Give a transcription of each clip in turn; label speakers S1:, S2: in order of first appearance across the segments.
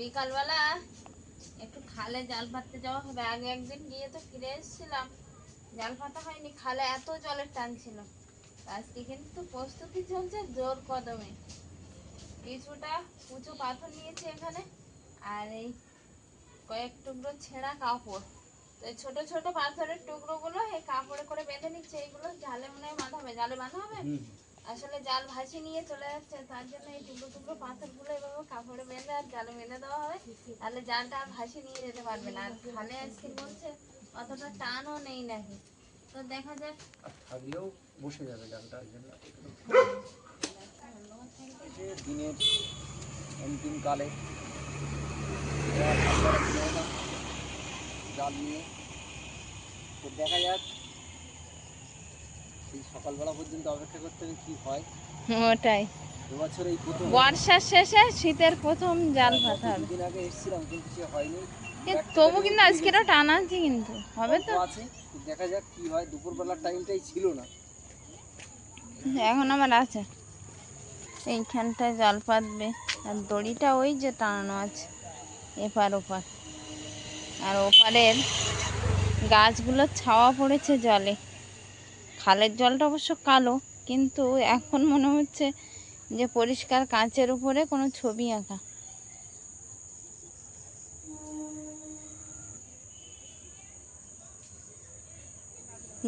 S1: বিকালবেলা একটু খালে জাল পাততে যাওয়া হবে। আগে একদিন গিয়ে তো ফিরে এসেছিলাম। জাল পাতা হয়নি, খালে এত জলের টান ছিল। আজকে কিন্তু প্রস্তুতি চলছে জোর কদমে। কিছুটা উঁচু পাথর নিয়েছি এখানে, আর এই কয়েক টুকরো ছেঁড়া কাপড়। তো এই ছোট ছোট পাথরের টুকরোগুলো এই কাপড়ে করে বেঁধে নিচ্ছে। এইগুলো জালে মনে হয় বাঁধা হবে। জালে বাঁধা হবে? আসলে জাল ভাসি নিয়ে চলে যাচ্ছে তার জন্য এই টুকরো টুকরো পাথরগুলো এভাবে কাপড়ে বেঁধে আর জালে বেঁধে দেওয়া হবে তাহলে জালটা আর ভাসি নিয়ে যেতে পারবে না। আর খালে আজকে বলছে অতটা টানও নেই নাকি। তো দেখা যাক।
S2: থাকলেও বসে যাবে জালটা জন্য। দিনের অন্তিম কালে জাল নিয়ে। তো দেখা যাক সকালবেলা পর্যন্ত অপেক্ষা করতে হবে কি হয়।
S1: ওটাই।
S2: এবছর এই প্রথম
S1: বর্ষার শেষে শীতের প্রথম জাল হবে।
S2: আগে এসেছিলাম কিন্তু সে হয়নি।
S1: এ, তবু কিন্তু আজকেরও টান আছে কিন্তু হবে তো।
S2: আছে দেখা যাক কি হয় দুপুরবেলার টাইমটাই ছিল না।
S1: এখন আমার আছে। এইখানটায় জাল পাতবে আর দড়িটা ওই যে টানানো আছে এপার ওপার। আর ওপারের গাছগুলো ছাওয়া পড়েছে জলে। খালের জলটা অবশ্য কালো, কিন্তু এখন মনে হচ্ছে যে পরিষ্কার কাঁচের উপরে কোনো ছবি আঁকা।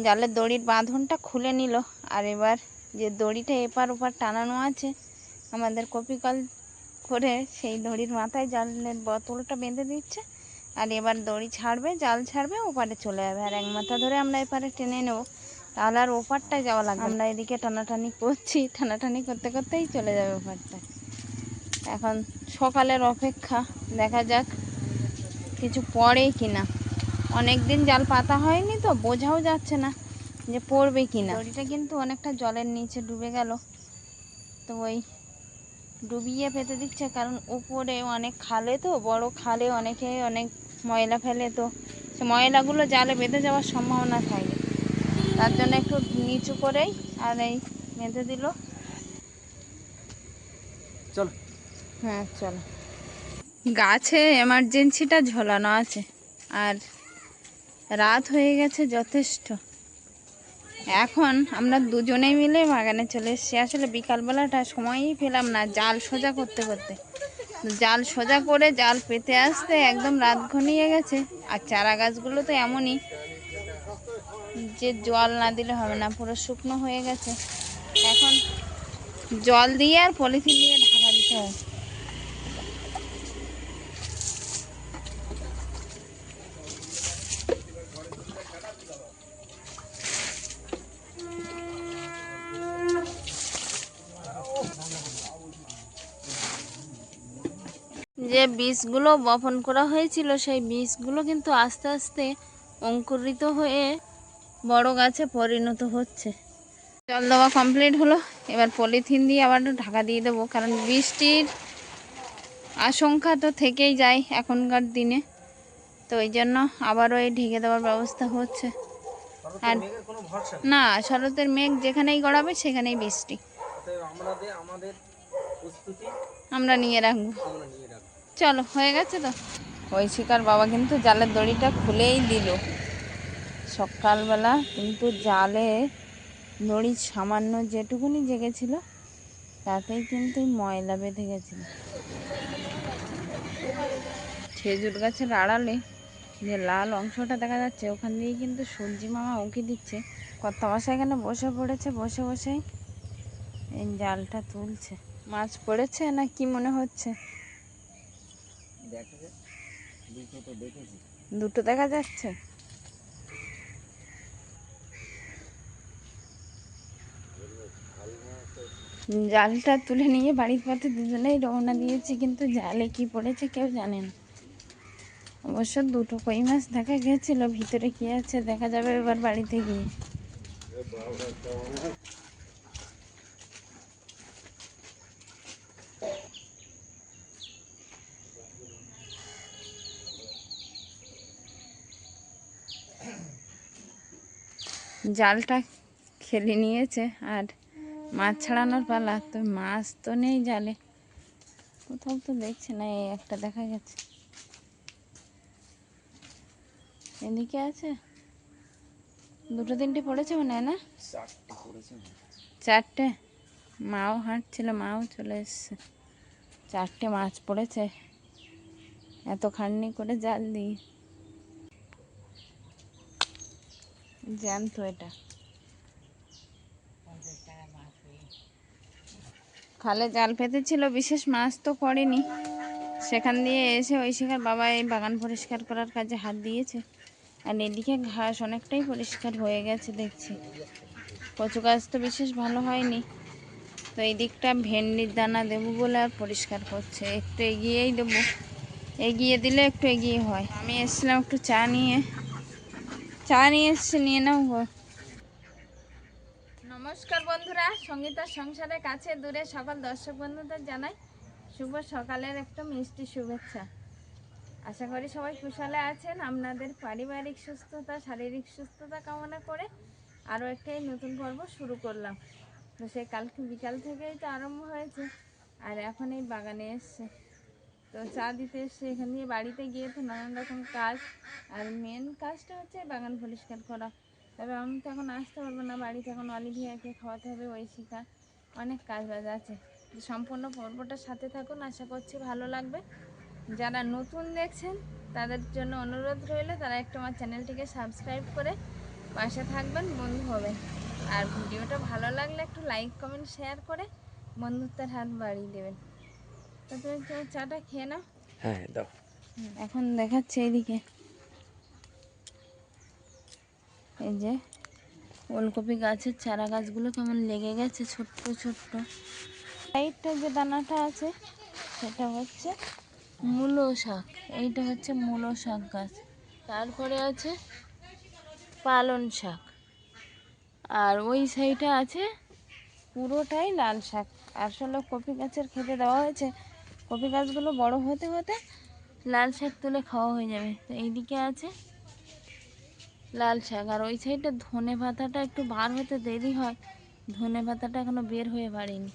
S1: জালের দড়ির বাঁধনটা খুলে নিল, আর এবার যে দড়িটা এপার ওপার টানানো আছে, আমাদের কপিকল করে সেই দড়ির মাথায় জালের বোতলটা বেঁধে দিচ্ছে, আর এবার দড়ি ছাড়বে, জাল ছাড়বে, ওপারে চলে যাবে। আর এক মাথা ধরে আমরা এপারে টেনে নেব। তাহলে আর ওপারটায় যাওয়া লাগবে আমরা এদিকে টানাটানি করছি টানাটানি করতে করতেই চলে যাবে ওপারটায় এখন সকালের অপেক্ষা দেখা যাক কিছু পড়ে কিনা। অনেক দিন জাল পাতা হয়নি তো বোঝাও যাচ্ছে না যে পড়বে কি না দড়িটা কিন্তু অনেকটা জলের নিচে ডুবে গেল। তো ওই ডুবিয়ে পেতে দিচ্ছে কারণ উপরে অনেক খালে তো বড় খালে অনেকে অনেক ময়লা ফেলে তো। সে ময়লাগুলো জালে বেঁধে যাওয়ার সম্ভাবনা থাকে। তার জন্য একটু নিচু করেই আর এই বেঁধে দিল।
S2: চলো।
S1: হ্যাঁ চলো। গাছে এমার্জেন্সিটা ঝোলানো আছে আর রাত হয়ে গেছে যথেষ্ট। এখন আমরা দুজনেই মিলে বাগানে চলে এসেছি। আসলে বিকালবেলাটা সময়ই পেলাম না জাল সোজা করতে করতে। জাল সোজা করে জাল পেতে আসতে একদম রাত ঘনিয়ে গেছে। আর চারা গাছগুলো তো এমনই যে জল না দিলে হবে না, পুরো শুকনো হয়ে গেছে। এখন জল দিয়ে আর পলিথিন দিয়ে ঢাকা দিতে হবে যে বীজগুলো বপন করা হয়েছিল, সেই বীজগুলো কিন্তু আস্তে আস্তে অঙ্কুরিত হয়ে বড় গাছে পরিণত হচ্ছে। জল দেওয়া কমপ্লিট হলো। এবার পলিথিন দিয়ে আবার ঢাকা দিয়ে দেবো, কারণ বৃষ্টির আশঙ্কা তো থেকেই যায় এখনকার দিনে। তো ওই জন্য আবারও এই ঢেকে দেওয়ার ব্যবস্থা হচ্ছে। আর না, শরতের মেঘ যেখানেই গড়াবে সেখানেই বৃষ্টি। আমরা নিয়ে রাখব। চলো, হয়ে গেছে তো? ওই শিকার বাবা কিন্তু জালের দড়িটা খুলেই দিল। সকালবেলা কিন্তু জালে নড়ির সামান্য যেটুকুনি জেগেছিল তাতেই কিন্তু ময়লা বেঁধে গেছিল। খেজুর গাছের আড়ালে যে লাল অংশটা দেখা যাচ্ছে ওখান দিয়েই কিন্তু সূর্যি মামা উঁকি দিচ্ছে। কত মাসে এখানে বসে পড়েছে বসে বসেই এই জালটা তুলছে। মাছ পড়েছে না কি মনে হচ্ছে?
S2: দুটো
S1: দেখা যাচ্ছে? জালটা তুলে নিয়ে বাড়ির পথে দুজনেই রওনা দিয়েছি, কিন্তু জালে কি পড়েছে কেউ জানে না। অবশ্য দুটো কই মাছ দেখা গেছিল ভিতরে কি আছে দেখা যাবে এবার বাড়িতে গিয়ে। জালটা খেলে নিয়েছে, আর মাছ ছাড়ানোর পালা তো মাছ তো নেই জালে। কোথাও তো দেখছে না এই একটা দেখা গেছে। এদিকে আছে? দুটো তিনটে পড়েছে মনে হয় না?
S2: চারটে
S1: মাও হাঁটছিল মাও চলে এসছে। চারটে মাছ পড়েছে। এত খাটনি করে জাল দিই জ্যান্ত এটা। খালে জাল পেতেছিল বিশেষ মাছ তো পড়েনি। সেখান দিয়ে এসে ওই শেখার বাবা এই বাগান পরিষ্কার করার কাজে হাত দিয়েছে। আর এদিকে ঘাস অনেকটাই পরিষ্কার হয়ে গেছে, দেখছি। কচু গাছ তো বিশেষ ভালো হয়নি। তো এই দিকটা ভেন্ডির দানা দেবো বলে আর পরিষ্কার করছে। একটু এগিয়েই দেবো। এগিয়ে দিলে একটু এগিয়ে হয়। আমি এসেছিলাম একটু চা নিয়ে। চা নিয়ে এসছি, নিয়ে নাও নমস্কার বন্ধুরা, সঙ্গীতার সংসারের কাছে দূরে সকল দর্শক বন্ধুদের জানাই শুভ সকালের একটা মিষ্টি শুভেচ্ছা। আশা করি সবাই কুশলে আছেন। আপনাদের পারিবারিক সুস্থতা, শারীরিক সুস্থতা কামনা করে আরও একটাই নতুন পর্ব শুরু করলাম। তো সে কালকে বিকাল থেকেই তো আরম্ভ হয়েছে, আর এখন এই বাগানে এসছে। তো চা দিতে এসছে, এখান দিয়ে বাড়িতে গিয়ে তো নানান রকম কাজ, আর মেন কাজটা হচ্ছে বাগান পরিষ্কার করা। তবে আমি তো এখন আসতে পারব না বাড়িতে এখন অলিভিয়াকে খাওয়াতে হবে ওই শিখা অনেক কাজ বাজ আছে। সম্পূর্ণ পর্বটার সাথে থাকুন আশা করছি ভালো লাগবে। যারা নতুন দেখছেন তাদের জন্য অনুরোধ রইল তারা একটু আমার চ্যানেলটিকে সাবস্ক্রাইব করে পাশে থাকবেন বন্ধু হবেন। আর ভিডিওটা ভালো লাগলে একটু লাইক কমেন্ট শেয়ার করে বন্ধুত্বের হাত বাড়িয়ে দেবেন। তো তুমি চাটা খেয়ে নাও।
S2: হ্যাঁ দাও।
S1: এখন দেখাচ্ছে এইদিকে। এই যে ওলকপি গাছের চারা গাছগুলো কেমন লেগে গেছে, ছোট্ট ছোট্ট। সাইডটা যে দানাটা আছে, সেটা হচ্ছে মূলো শাক। এইটা হচ্ছে মূলো শাক গাছ। তারপরে আছে পালন শাক। আর ওই সাইডে আছে পুরোটাই লাল শাক। আসলে কপি গাছের খেতে দেওয়া হয়েছে। কপি গাছগুলো বড় হতে হতে লাল শাক তুলে খাওয়া হয়ে যাবে। তো এইদিকে আছে লাল শাক। আর ওই সাইডে ধনে পাতাটা একটু বার হতে দেরি হয়। ধনে পাতাটা এখনও বের হয়ে পারেনি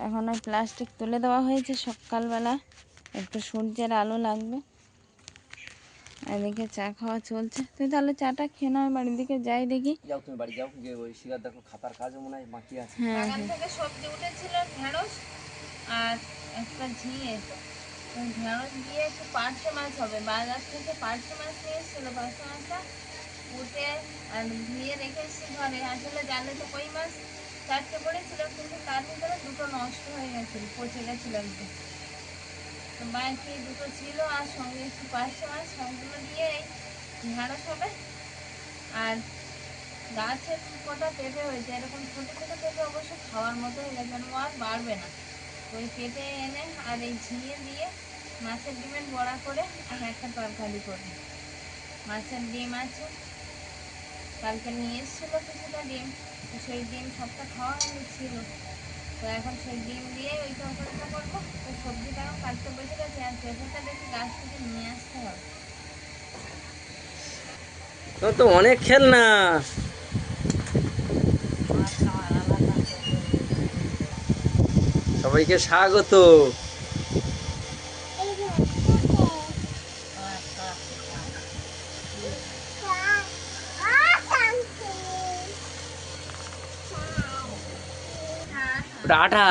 S1: এখন ওই প্লাস্টিক তুলে দেওয়া হয়েছে সকালবেলা। একটু সূর্যের আলো লাগবে। এদিকে চা খাওয়া চলছে। তুই তাহলে চাটা খেয়ে নাও বাড়ির দিকে যাই দেখি।
S2: যাও তুমি বাড়ি যাও যে ওই শিকার দেখো খাতার কাজও মনে হয় বাকি আছে।
S1: হ্যাঁ বাগান থেকে সবজি উঠেছিল ঢেঁড়স আর একটা ঝিঙে। ঢেঁড়স দিয়ে একটু পার্শে মাছ হবে। বাজার থেকে পার্শে মাছ নিয়ে এসেছিল পার্শে মাছটা উঠে আর ভিতরে পচে গেছিল তো বাকি দুটো ছিল, আর সঙ্গে একটু পার্শে মাছ সবগুলো দিয়ে ঢেঁড়স হবে। আর গাছে কটা পেঁপে হয়েছে, এরকম ছোটো ছোটো পেঁপে অবশ্য খাওয়ার মতো হয়ে গেছে আর বাড়বে না। ওই পেঁপে এনে আর এই ঝিঙে দিয়ে মাছের ডিমের বড়া করে আর একটা তরকারি করবে মাছের ডিম আছে। কালকে নিয়ে এসেছিল কিছুটা ডিম। তো সেই ডিম সবটা খাওয়া ছিল। তো এখন সেই ডিম দিয়ে ওই তরকারিটা করব। তো সবজিটা এখন কাটতে বসে গেছে। আর পেঁপেটা দেখি গাছ থেকে নিয়ে আসতে হবে।
S2: তো অনেক খেল না সবাইকে স্বাগত। ওটা আঠা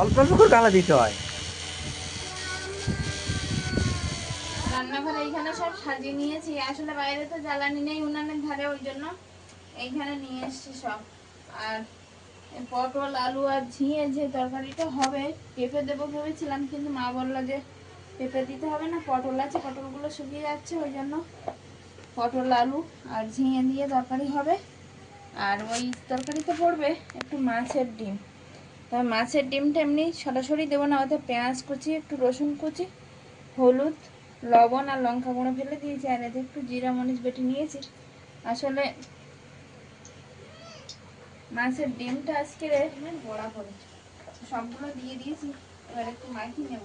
S2: অল্প অল্প করে গালা দিতে হয়।
S1: রান্নাঘর এইখানে সব সাজিয়ে নিয়েছি। আসলে বাইরে তো জ্বালানি নেই উনানের ধারে ওই জন্য এইখানে নিয়ে এসেছি সব। আর পটল, আলু আর ঝিঙে যে তরকারিটা হবে, পেঁপে দেবো ভেবেছিলাম, কিন্তু মা বলল যে পেঁপে দিতে হবে না, পটল আছে, পটলগুলো শুকিয়ে যাচ্ছে, ওই জন্য পটল, আলু আর ঝিঙে দিয়ে তরকারি হবে। আর ওই তরকারিতে পড়বে একটু মাছের ডিম। তবে মাছের ডিমটা এমনি সরাসরি দেবো না, ওতে পেঁয়াজ কুচি, একটু রসুন কুচি, হলুদ, লবণ আর লঙ্কা গুঁড়ো ফেলে দিয়েছি, আর এতে একটু জিরা মরিচ বেটে নিয়েছি। আসলে মাছের ডিমটা আজকে বড়া করে সবগুলো দিয়ে দিয়েছি, এবার একটু মাখিয়ে নেব।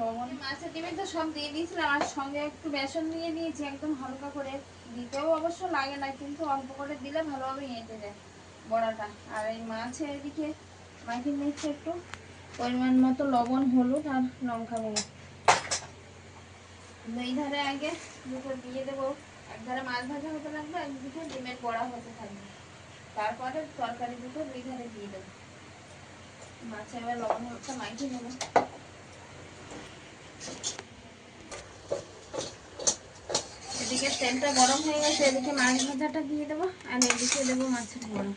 S1: লবণ মাছের তো সব দিয়ে দিয়েছিলাম, আর সঙ্গে একটু বেসন দিয়ে দিয়েছি একদম হালকা করে। দিতেও অবশ্য লাগে না, কিন্তু অল্প করে দিলে ভালোভাবে এঁটে বড়াটা। আর মাছের এদিকে একটু পরিমাণ মতো লবণ, হলুদ আর লঙ্কা গুঁড়ো। দুই ধারে আগে দুটো দিয়ে দেবো। এক ধারে মাছ ভাজা হতে দিকে ডিমের বড়া হতে থাকবে। তারপরে তরকারি দুটো দুই ধারে দিয়ে দেবো। মাছে এবার লবণ হচ্ছে নেব। এদিকে তেলটা গরম হয়ে গেছে, এদিকে মাছ ভাজাটা দিয়ে দেবো, আর এদিকে দেবো মাছের বড়া।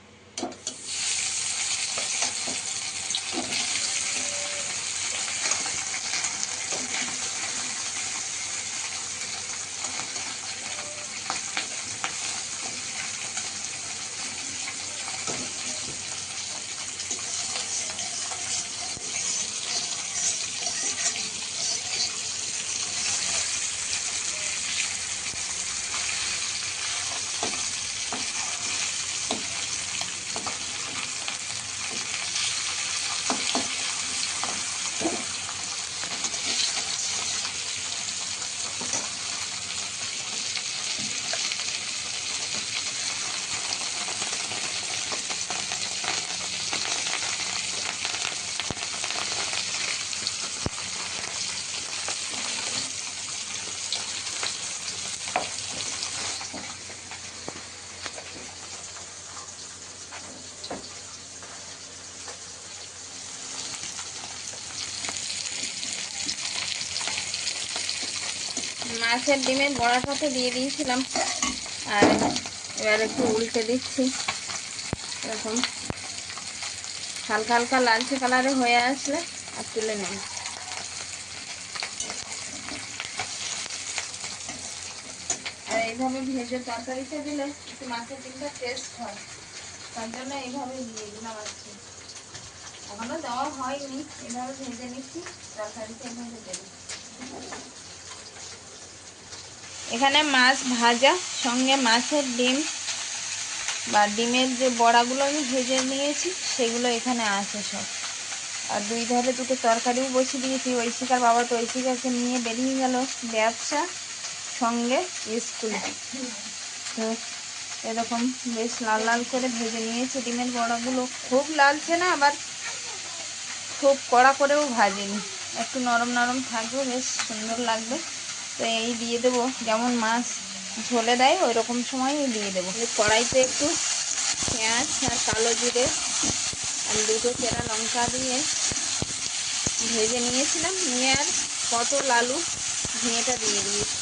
S1: মাছের ডিমের বড়াটা তো দিয়ে দিয়েছিলাম। আর এবার একটু উল্টে দিচ্ছি। এরকম। হালকা হালকা লালচে কালারে হয়ে আসলে আর তুলে নেব। আর এইভাবে ভেজে তরকারিতে দিলে একটু মাছের ডিমটা টেস্ট হয়। তার জন্য এইভাবে দিয়ে দিলাম আজকে এখনও দেওয়া হয়নি। এভাবে ভেজে নিচ্ছি। তরকারিতে এভাবে দেবো। এখানে মাছ ভাজা, সঙ্গে মাছের ডিম বা ডিমের যে বড়াগুলো আমি ভেজে নিয়েছি, সেগুলো এখানে আছে সব। আর দুই ধারে দুটো তরকারিও বসিয়ে দিয়েছি। ওই ঐশিকার বাবা তো ঐশিকাকে নিয়ে বেরিয়ে গেল ব্যবসা সঙ্গে স্কুল। তো এরকম বেশ লাল লাল করে ভেজে নিয়েছি ডিমের বড়াগুলো। খুব লালছে না, আবার খুব কড়া করেও ভাজেনি। একটু নরম নরম থাকবে, বেশ সুন্দর লাগবে। তো এই দিয়ে দেবো। যেমন মাছ ঝোলে দেয় ওই রকম সময়ই দিয়ে দেবো। কড়াইতে একটু পেঁয়াজ আর কালো জিরে আর দুটো চেরা লঙ্কা দিয়ে ভেজে নিয়েছিলাম। নিয়ে আর পটল, আলু ঝিঙেটা দিয়ে দিয়েছি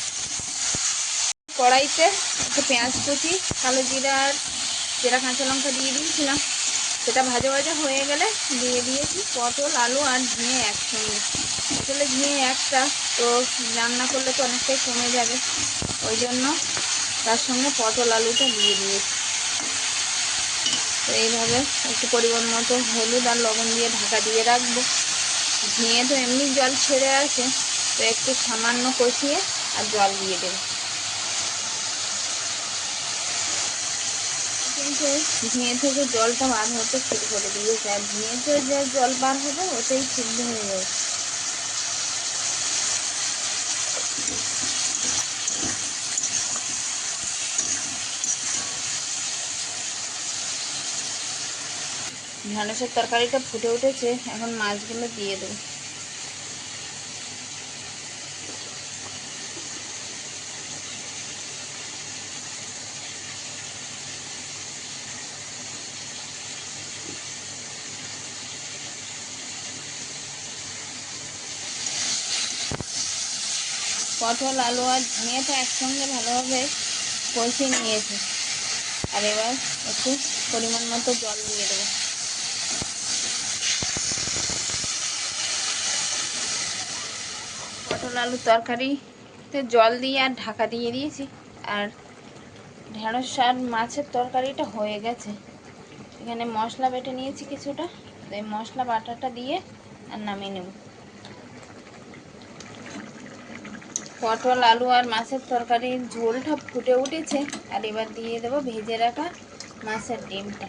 S1: কড়াইতে একটু পেঁয়াজ কুচি, কালো জিরা আর চেরা কাঁচা লঙ্কা দিয়ে দিয়েছিলাম। সেটা ভাজা ভাজা হয়ে গেলে দিয়ে দিয়েছি পটল, আলু আর ঝিঙে একসঙ্গে। আসলে ঝিঙে একটা, তো রান্না করলে তো অনেকটাই কমে যাবে। ওই জন্য তার সঙ্গে পটল, আলুটা দিয়ে দিয়েছি। তো এইভাবে একটু পরিমাণ মতো হলুদ আর লবণ দিয়ে ঢাকা দিয়ে রাখব। ঝিঙে তো এমনি জল ছেড়ে আসে, তো একটু সামান্য কষিয়ে আর জল দিয়ে দেবো। কিন্তু ঝিঙে থেকে জলটা বার হতে শুরু করে দিয়েছে আর ঝিঙেতে যে জল বার হবে ওটাই সিদ্ধ হয়ে যাবে। ঢ্যাঁড়সের তরকারিটা ফুটে উঠেছে, এখন মাছগুলো দিয়ে দেবো। পটল, আলু আর ঝিঙেটা একসঙ্গে ভালোভাবে কষিয়ে নিয়েছে। আর এবার একটু পরিমাণ মতো জল দিয়ে দেবো। পটল, আলু তরকারিতে জল দিয়ে আর ঢাকা দিয়ে দিয়েছি। আর ঢেঁড়স আর মাছের তরকারিটা হয়ে গেছে। এখানে মশলা বেটে নিয়েছি কিছুটা। এই মশলা বাটাটা দিয়ে আর নামিয়ে নেব। পটল, আলু আর মাছের তরকারির ঝোলটা ফুটে উঠেছে। আর এবার দিয়ে দেবো ভেজে রাখা মাছের ডিমটা।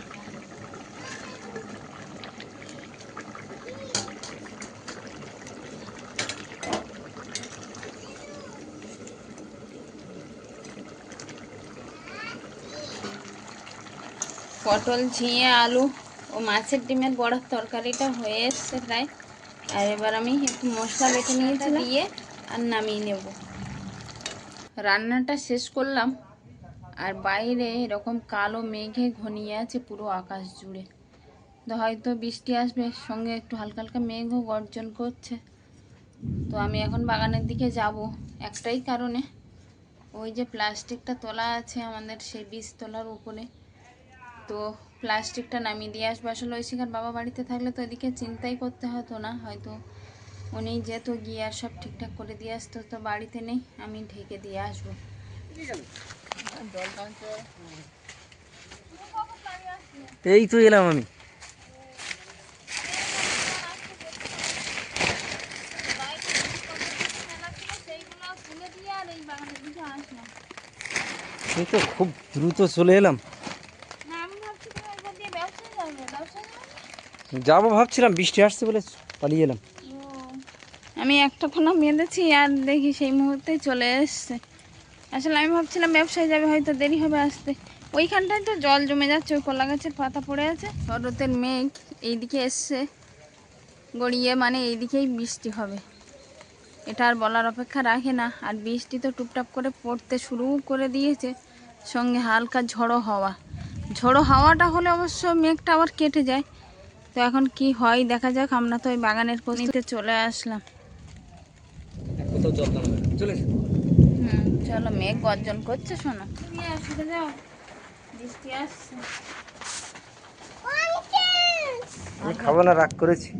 S1: পটল, ঝিঙে, আলু ও মাছের ডিমের বড় তরকারিটা হয়ে এসছে প্রায়। আর এবার আমি একটু মশলা বেটে নিয়েছি। দিয়ে আর নামিয়ে নেব। রান্নাটা শেষ করলাম। আর বাইরে এরকম কালো মেঘে ঘনিয়ে আছে পুরো আকাশ জুড়ে। তো হয়তো বৃষ্টি আসবে, সঙ্গে একটু হালকা হালকা মেঘও গর্জন করছে। তো আমি এখন বাগানের দিকে যাব একটাই কারণে। ওই যে প্লাস্টিকটা তোলা আছে আমাদের সেই বীজ তোলার উপরে। তো প্লাস্টিকটা নামিয়ে দিয়ে আসব। আসলে ঐশিকার বাবা বাড়িতে থাকলে তো এদিকে চিন্তাই করতে হতো না। হয়তো উনি যেত গিয়ে আর সব ঠিকঠাক করে দিয়ে আসতো তো বাড়িতে নেই, আমি ঢেকে দিয়ে আসব।
S2: এই তো এলাম আমি। তো খুব দ্রুত চলে এলাম। যাব ভাবছিলাম, বৃষ্টি আসছে বলে পালিয়ে এলাম।
S1: আমি একটা ফোনা বেঁধেছি আর দেখি সেই মুহূর্তে চলে এসছে। আসলে আমি ভাবছিলাম ব্যবসায় যাবে, হয়তো দেরি হবে আসতে। ওইখানটায় তো জল জমে যাচ্ছে, ওই কলা গাছের পাতা পড়ে আছে। শরতের মেঘ, এইদিকে এসছে। গড়িয়ে মানে এইদিকেই বৃষ্টি হবে। এটা আর বলার অপেক্ষা রাখে না। আর বৃষ্টি তো টুপটাপ করে পড়তে শুরু করে দিয়েছে। সঙ্গে হালকা ঝড়ো হাওয়া। ঝড়ো হাওয়াটা হলে অবশ্য মেঘটা আবার কেটে যায়। তো এখন কি হয় দেখা যাক, আমরা তো ওই বাগানের কোনিতে চলে আসলাম।
S2: দাঁড়াবে চলে
S1: হুম চলো মেঘ গর্জন করছে শোনো। যাও বৃষ্টি আসছে।
S2: আমি খাব না রাগ করেছি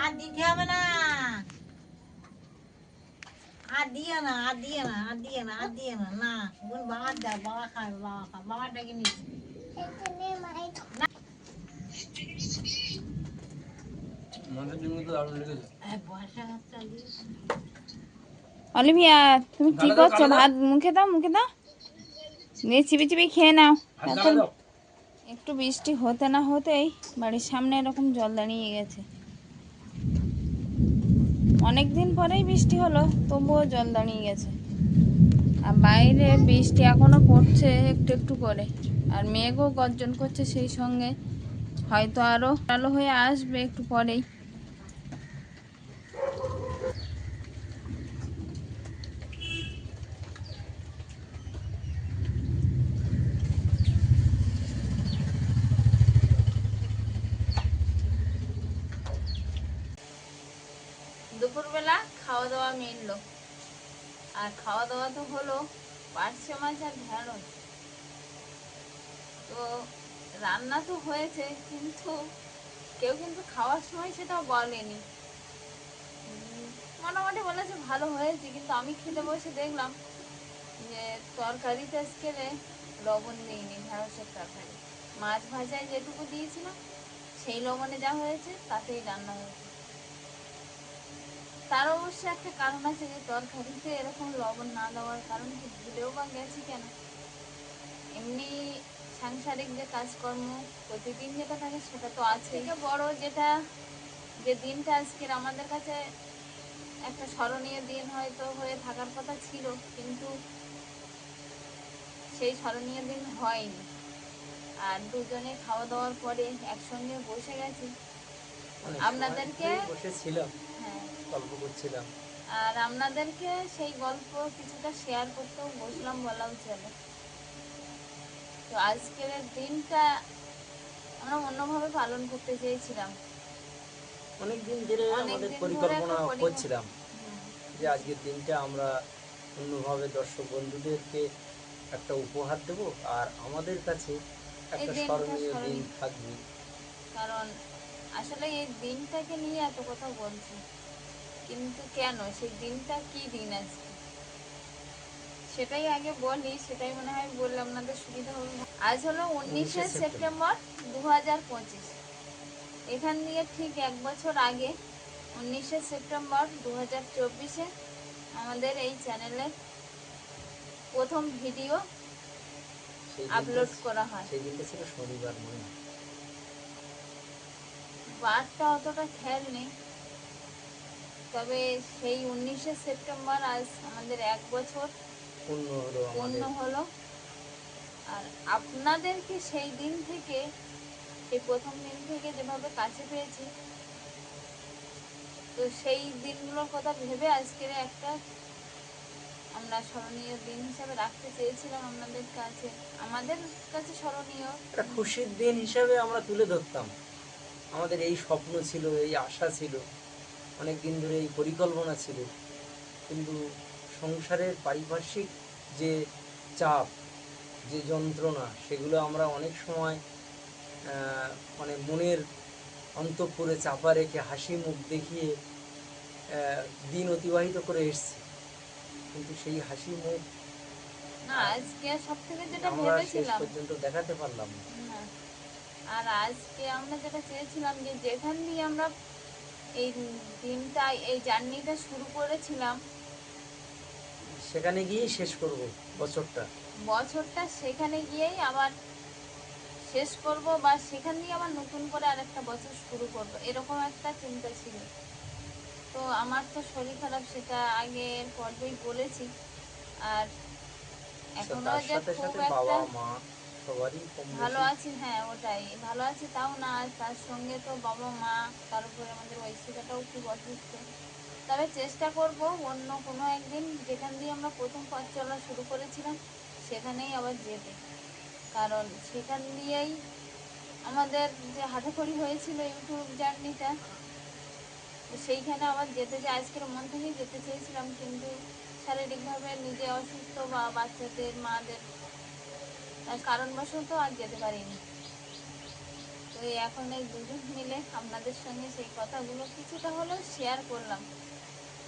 S3: আর দিতে হবে না আর দিয়ে না আর দিয়ে না আর দিয়ে না আর দিয়ে না না বোন বাবা দাও বাবা খাবে বাবা খাবে বাবা ডেকে নিচ্ছি বর্ষা চালিয়ে
S1: অলিভিয়া তুমি কি করছ ভাত মুখে দাও মুখে দাও। দিয়ে চিবি চিবি খেয়ে নাও। এখন একটু বৃষ্টি হতে না হতেই বাড়ির সামনে এরকম জল দাঁড়িয়ে গেছে। অনেক দিন পরেই বৃষ্টি হলো, তবুও জল দাঁড়িয়ে গেছে। আর বাইরে বৃষ্টি এখনও পড়ছে একটু একটু করে। আর মেঘও গর্জন করছে সেই সঙ্গে। হয়তো আরও আলো হয়ে আসবে একটু পরেই দুপুরবেলা খাওয়া দাওয়া মিললো আর খাওয়া দাওয়া তো হলো পার্শে মাছ আর ঢেঁড়স তো রান্না তো হয়েছে, কিন্তু কেউ কিন্তু খাওয়ার সময় সেটা বলেনি। মোটামুটি বলেছে ভালো হয়েছে, কিন্তু আমি খেতে বসে দেখলাম যে তরকারিতে আজকে রে লবণ দিইনি ঢেঁড়সের তরকারি। মাছ ভাজায় যেটুকু দিয়েছিলাম, সেই লবণে যা হয়েছে, তাতেই রান্না হয়েছে। তার অবশ্য একটা কারণ আছে যে তরকারিতে এরকম লবণ না দেওয়ার কারণ কি ভুলেও বা গেছি কেন? এমনি সাংসারিক যে কাজকর্ম প্রতিদিন যেটা থাকে সেটা তো আছে থেকে বড় যেটা যে দিনটা আজকের আমাদের কাছে একটা স্মরণীয় দিন হয়তো হয়ে থাকার কথা ছিল কিন্তু সেই স্মরণীয় দিন হয়নি। আর দুজনে খাওয়া দাওয়ার পরে একসঙ্গে বসে গেছি। আপনাদেরকে
S2: বসেছিলাম
S1: হ্যাঁ
S2: গল্প করছিলাম।
S1: আর আপনাদেরকে সেই গল্প কিছুটা শেয়ার করতেও বসলাম বলাও চলে তো আজকের দিনটা আমরা অন্যভাবে পালন করতে চেয়েছিলাম।
S2: অনেক দিন ধরে আমাদের পরিকল্পনা করছিলাম যে আজকের দিনটা আমরা অন্যভাবে দর্শক বন্ধুদেরকে একটা উপহার দেব আর আমাদের কাছে একটা স্মরণীয় দিন থাকবে।
S1: কারণ আসলে এই দিনটাকে নিয়ে এত কথা বলছি। কিন্তু কেন? সেই দিনটা কি দিন আজকে? সেটাই আগে বলি সেটাই মনে হয় বললে আপনাদের সুবিধা হবে। আজ হলো উনিশে সেপ্টেম্বর। দু হাজার পঁচিশ। এখান দিয়ে ঠিক এক বছর আগে উনিশে সেপ্টেম্বর দু হাজার আমাদের এই চ্যানেলের প্রথম ভিডিও আপলোড করা হয়।
S2: সেই ছিল শনিবার মনে হয়।
S1: বারটা অতটা খেয়াল নেই। তবে সেই উনিশে সেপ্টেম্বর আজ আমাদের এক বছর
S2: পূর্ণ হলো
S1: আর আপনাদেরকে সেই দিন থেকে সেই প্রথম দিন থেকে যেভাবে কাছে পেয়েছি তো সেই দিনগুলোর কথা ভেবে আজকের একটা আমরা স্মরণীয় দিন হিসাবে রাখতে চেয়েছিলাম আপনাদের কাছে। আমাদের কাছে স্মরণীয়
S2: একটা খুশির দিন হিসাবে আমরা তুলে ধরতাম। আমাদের এই স্বপ্ন ছিল এই আশা ছিল। অনেক দিন ধরে এই পরিকল্পনা ছিল। কিন্তু সংসারের পারিপার্শ্বিক যে চাপ যে যন্ত্রণা সেগুলো আমরা অনেক সময় মানে মনের অন্তঃপুরে চাপা রেখে হাসি মুখ দেখিয়ে দিন অতিবাহিত করে এসেছি। কিন্তু সেই হাসি মুখ আমরা শেষ পর্যন্ত দেখাতে পারলাম না।
S1: আর আজকে আমরা যেটা চেয়েছিলাম যে যেখান দিয়ে আমরা এই দিনটা এই জার্নিটা শুরু করেছিলাম।
S2: সেখানে গিয়েই শেষ করব বছরটা।
S1: বছরটা সেখানে গিয়েই আবার শেষ করব বা সেখান দিয়ে আবার নতুন করে আরেকটা বছর শুরু করব এরকম একটা চিন্তা ছিল। তো আমার তো শরীর খারাপ সেটা আগের পর্বেই বলেছি। আর এখনও
S2: তার
S1: যে খুব একটা ভালো আছি হ্যাঁ ওটাই। ভালো আছি তাও না তার সঙ্গে তো বাবা, মা, তার উপরে আমাদের ঐশিকাটাও খুব অসুস্থ। তবে চেষ্টা করব অন্য কোনো একদিন, যেখান দিয়ে আমরা প্রথম পথ চলা শুরু করেছিলাম, সেখানেই আবার যেতে। কারণ সেখান দিয়েই আমাদের যে হাঁটাখড়ি হয়েছিল ইউটিউব জার্নিটা, সেইখানে আবার যেতে যে আজকের মন থেকেই যেতে চেয়েছিলাম, কিন্তু শারীরিকভাবে নিজে অসুস্থ বা বাচ্চাদের, মাদের কারণবশত আর যেতে পারিনি। তো এখন এই দুজন মিলে আপনাদের সঙ্গে সেই কথাগুলো কিছুটা হলেও শেয়ার করলাম।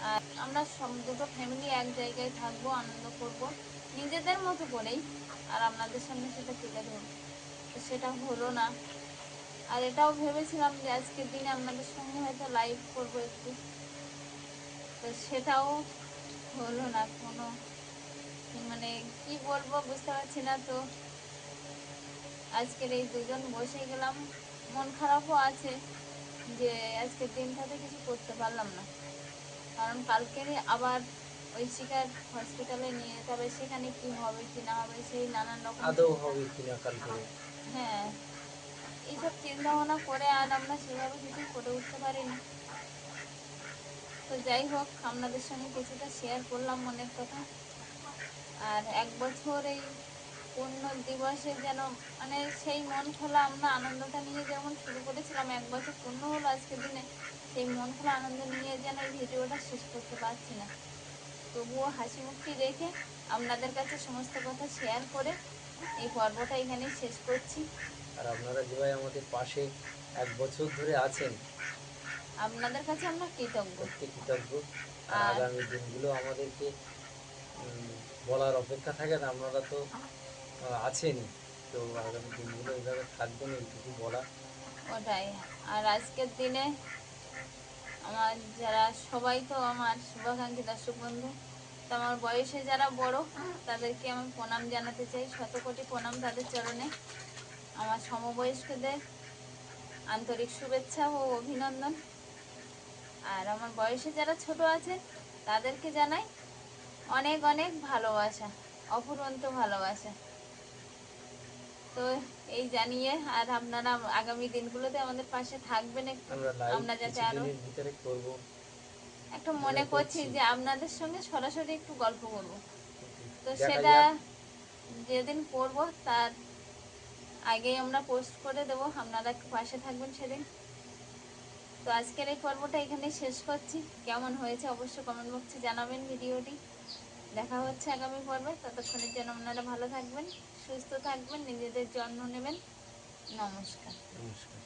S1: আর আমরা সব দুটো ফ্যামিলি এক জায়গায় থাকব, আনন্দ করব, নিজেদের মতো করেই আর আপনাদের সামনে সেটা তুলে ধরবো। তো সেটা হলো না। আর এটাও ভেবেছিলাম যে আজকের দিনে আপনাদের সঙ্গে হয়তো লাইভ করব একটু। তো সেটাও হলো না কোনো। মানে কি বলব, বুঝতে পারছি না তো। আজকের এই দুজন বসে গেলাম। মন খারাপও আছে যে আজকের দিনটাতে কিছু করতে পারলাম না। কারণ কালকেরই আবার ওই শিকার হসপিটালে নিয়ে যেতে হবে সেখানে কি হবে কি না হবে সেই নানান রকম
S2: আদৌ হবে কিনা কালকে
S1: হ্যাঁ এইসব চিন্তা ভাবনা করে আর আমরা সেভাবে কিছু করে উঠতে পারিনি। তো যাই হোক আপনাদের সঙ্গে কিছুটা শেয়ার করলাম মনের কথা। আর এক বছর এই পূর্ণ দিবসে যেন মানে সেই মন খোলা আমরা আনন্দটা নিয়ে যেমন শুরু করেছিলাম এক বছর পূর্ণ হলো আজকের দিনে সেই মন খোলা আনন্দ নিয়ে যেন এই ভিডিওটা শেষ করতে পারছি না। তবুও হাসি মুখটি রেখে আপনাদের কাছে সমস্ত কথা শেয়ার করে এই পর্বটা এখানেই শেষ করছি।
S2: আর আপনারা যেভাবে আমাদের পাশে এক বছর ধরে আছেন
S1: আপনাদের কাছে আমরা কৃতজ্ঞ।
S2: কৃতজ্ঞ। আর
S1: আর-
S2: আগামী দিনগুলো আমাদেরকে বলার অপেক্ষা থাকে না আপনারা তো আহ, আছেনই তো আগামী দিনগুলো এইভাবে থাকবেন এইটুকু বলা।
S1: ওটাই। আর আজকের দিনে আমার যারা সবাই তো আমার শুভাকাঙ্ক্ষী দর্শক বন্ধু তো আমার বয়সে যারা বড় তাদেরকে আমি প্রণাম জানাতে চাই। শত কোটি প্রণাম তাদের চরণে। আমার সমবয়স্কদের আন্তরিক শুভেচ্ছা ও অভিনন্দন। আর আমার বয়সে যারা ছোট আছে তাদেরকে জানাই অনেক অনেক ভালোবাসা অফুরন্ত ভালোবাসা। তো এই জানিয়ে আর আপনারা আগামী দিনগুলোতে আমাদের পাশে থাকবেন একটু।
S2: আমরা
S1: যাতে
S2: আরও
S1: একটু মনে করছি
S2: করছি।
S1: যে আপনাদের সঙ্গে সরাসরি একটু গল্প করব। তো সেটা যেদিন করব তার আগেই আমরা পোস্ট করে দেব। আপনারা একটু পাশে থাকবেন সেদিন। তো আজকের এই পর্বটা এখানে শেষ করছি। কেমন হয়েছে অবশ্যই কমেন্ট বক্সে জানাবেন ভিডিওটি। দেখা হচ্ছে আগামী পর্বে। ততক্ষণের জন্য আপনারা ভালো থাকবেন, সুস্থ থাকবেন, নিজেদের যত্ন নেবেন। নমস্কার।
S2: নমস্কার।